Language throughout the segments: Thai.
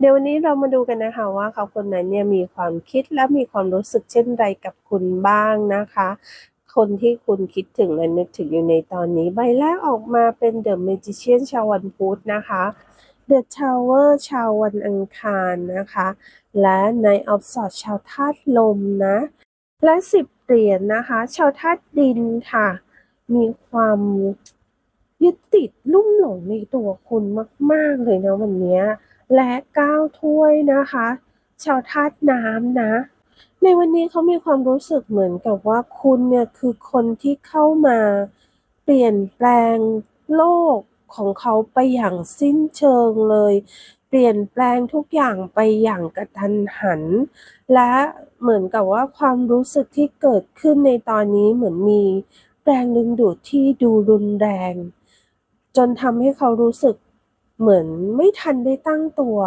เดี๋ยววันนี้เรามาดูกันนะคะว่าเขาคนนั้นเนี่ยมีความคิดและมีความรู้สึกเช่นไรกับคุณบ้างนะคะ คนที่คุณคิดถึงและนึกถึงอยู่ในตอนนี้ ใบแรกออกมาเป็น The Magician ชาววันพุธนะคะ The Tower ชาววันอังคารนะคะ และ Knight of Swords ชาวธาตุลมนะ และสิบเหรียญนะคะ ชาวธาตุดินค่ะ มีความยึดติดลุ่มหลงในตัวคุณมาก ๆ เลยนะวันนี้ และเก้าถ้วยนะคะ ชาวธาตุน้ำนะ ในวันนี้เขามีความรู้สึกเหมือนกับว่าคุณเนี่ยคือคนที่เข้ามาเปลี่ยนแปลงโลกของเขาไปอย่างสิ้นเชิงเลย เปลี่ยนแปลงทุกอย่างไปอย่างกระทันหัน และเหมือนกับว่าความรู้สึกที่เกิดขึ้นในตอนนี้เหมือนมีแรงดึงดูดที่ดูรุนแรง จนทำให้เขารู้สึก เหมือนไม่ทันได้ตั้งตัว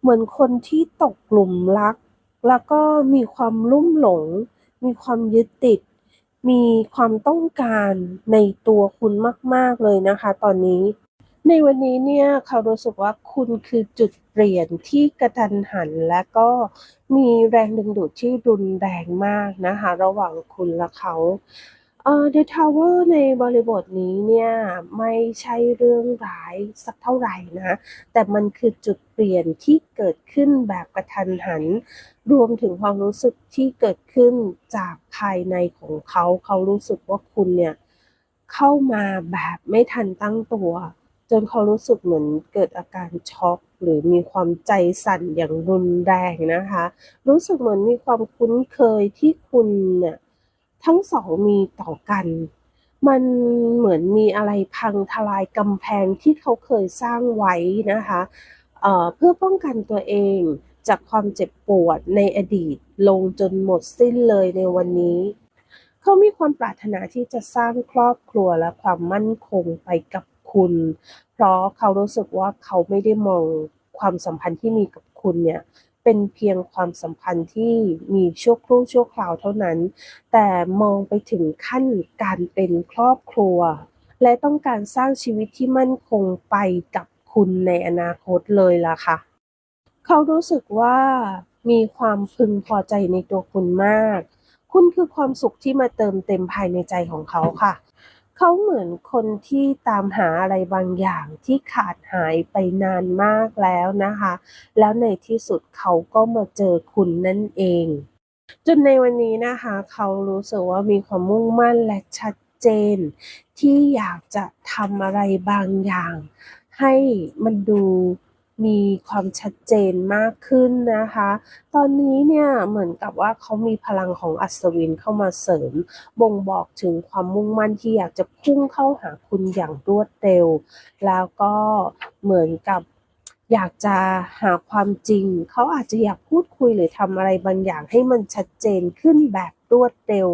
เหมือนคนที่ตกหลุมรัก แล้วก็มีความลุ่มหลง มีความยึดติด มีความต้องการในตัวคุณมาก ๆเลยนะคะ ตอนนี้ ในวันนี้เนี่ยเขารู้สึกว่าคุณคือจุดเปลี่ยนที่กระทันหัน และก็มีแรงดึงดูดที่รุนแรงมากนะคะ ระหว่างคุณและเขา เอ่อ The Tower ในบริบทนี้เนี่ยไม่ใช่เรื่องร้ายสักเท่าไหร่นะ แต่มันคือจุดเปลี่ยนที่เกิดขึ้นแบบกระทันหัน รวมถึงความรู้สึกที่เกิดขึ้นจากภายในของเขา เขารู้สึกว่าคุณเนี่ยเข้ามาแบบไม่ทันตั้งตัว จนเขารู้สึกเหมือนเกิดอาการช็อกหรือมีความใจสั่นอย่างรุนแรงนะคะ รู้สึกเหมือนมีความคุ้นเคยที่คุณเนี่ย ทั้งสองมีต่อกัน มันเหมือนมีอะไรพังทลายกำแพงที่เขาเคยสร้างไว้นะคะเเพื่อป้องกันตัวเองจากความเจ็บปวดในอดีตลงจนหมดสิ้นเลยในวันนี้ เขามีความปรารถนาที่จะสร้างครอบครัวและความมั่นคงไปกับคุณ เพราะเขารู้สึกว่าเขาไม่ได้มองความสัมพันธ์ที่มีกับคุณเนี่ย เป็นเพียงความสัมพันธ์ที่มีชั่วครู่ชั่วคราวเท่านั้น แต่มองไปถึงขั้นการเป็นครอบครัว และต้องการสร้างชีวิตที่มั่นคงไปกับคุณในอนาคตเลยล่ะค่ะ เขารู้สึกว่ามีความพึงพอใจในตัวคุณมาก คุณคือความสุขที่มาเติมเต็มภายในใจของเขาค่ะ เขาเหมือนคนที่ตามหาอะไรบางอย่างที่ขาดหายไปนานมากแล้วนะคะ แล้วในที่สุดเขาก็มาเจอคุณนั่นเอง จนในวันนี้นะคะ เขารู้สึกว่ามีความมุ่งมั่นและชัดเจน ที่อยากจะทำอะไรบางอย่าง ให้มันดู มีความชัดเจนมากขึ้นนะคะ ตอนนี้เนี่ยเหมือนกับว่าเขามีพลังของอัศวินเข้ามาเสริม บ่งบอกถึงความมุ่งมั่นที่อยากจะพุ่งเข้าหาคุณอย่างรวดเร็ว แล้วก็เหมือนกับอยากจะหาความจริง เขาอาจจะอยากพูดคุยหรือทำอะไรบางอย่างให้มันชัดเจนขึ้นแบบรวดเร็ว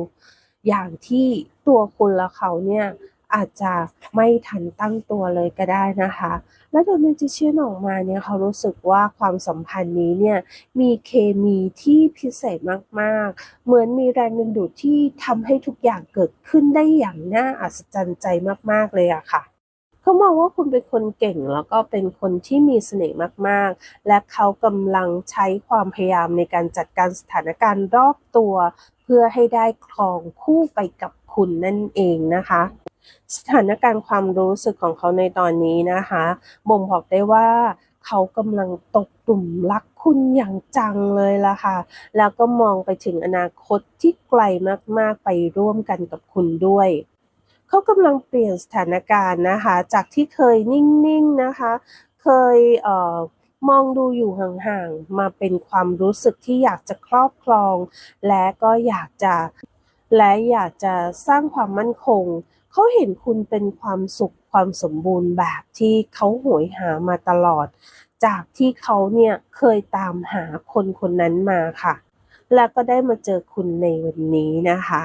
อย่างที่ตัวคุณและเขาเนี่ย อาจจะไม่ทันตั้งตัวเลยก็ได้นะคะ และ The Magician ออกมาเนี่ยเขารู้สึกว่าความสัมพันธ์นี้เนี่ยมีเคมีที่พิเศษมากๆ เหมือนมีแรงดึงดูดที่ทำให้ทุกอย่างเกิดขึ้นได้อย่างน่าอัศจรรย์ใจมากๆเลยอะค่ะเขามองว่าคุณเป็นคนเก่งแล้วก็เป็นคนที่มีเสน่ห์มากๆ และเขากำลังใช้ความพยายามในการจัดการสถานการณ์รอบตัว เพื่อให้ได้ครองคู่ไปกับคุณนั่นเองนะคะ สถานการณ์ความรู้สึกของเขาในตอนนี้นะคะ บ่งบอกได้ว่าเขากำลังตกหลุมรักคุณอย่างจังเลยล่ะค่ะ แล้วก็มองไปถึงอนาคตที่ไกลมากๆไปร่วมกันกับคุณด้วยเขากำลังเปลี่ยนสถานการณ์นะคะ จากที่เคยนิ่งๆนะคะ เคยเอ่อมองดูอยู่ห่างๆ มาเป็นความรู้สึกที่อยากจะครอบครอง และก็อยากจะและอยากจะสร้างความมั่นคง เขาเห็นคุณเป็นความสุขความสมบูรณ์แบบที่เขาโหยหามาตลอด จากที่เขาเนี่ยเคยตามหาคนคนนั้นมาค่ะ แล้วก็ได้มาเจอคุณในวันนี้นะคะ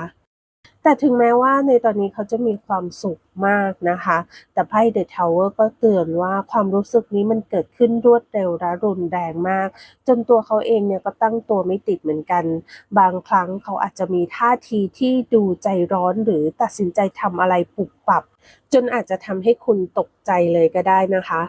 แต่ถึงแม้ว่าในตอนนี้เขาจะมีความสุขมากนะคะ แต่ไพ่ The Tower ก็เตือนว่าความรู้สึกนี้มันเกิดขึ้นรวดเร็วและรุนแรงมาก จนตัวเขาเองเนี่ยก็ตั้งตัวไม่ติดเหมือนกัน บางครั้งเขาอาจจะมีท่าทีที่ดูใจร้อนหรือตัดสินใจทำอะไรปุบปับ จนอาจจะทำให้คุณตกใจเลยก็ได้นะคะ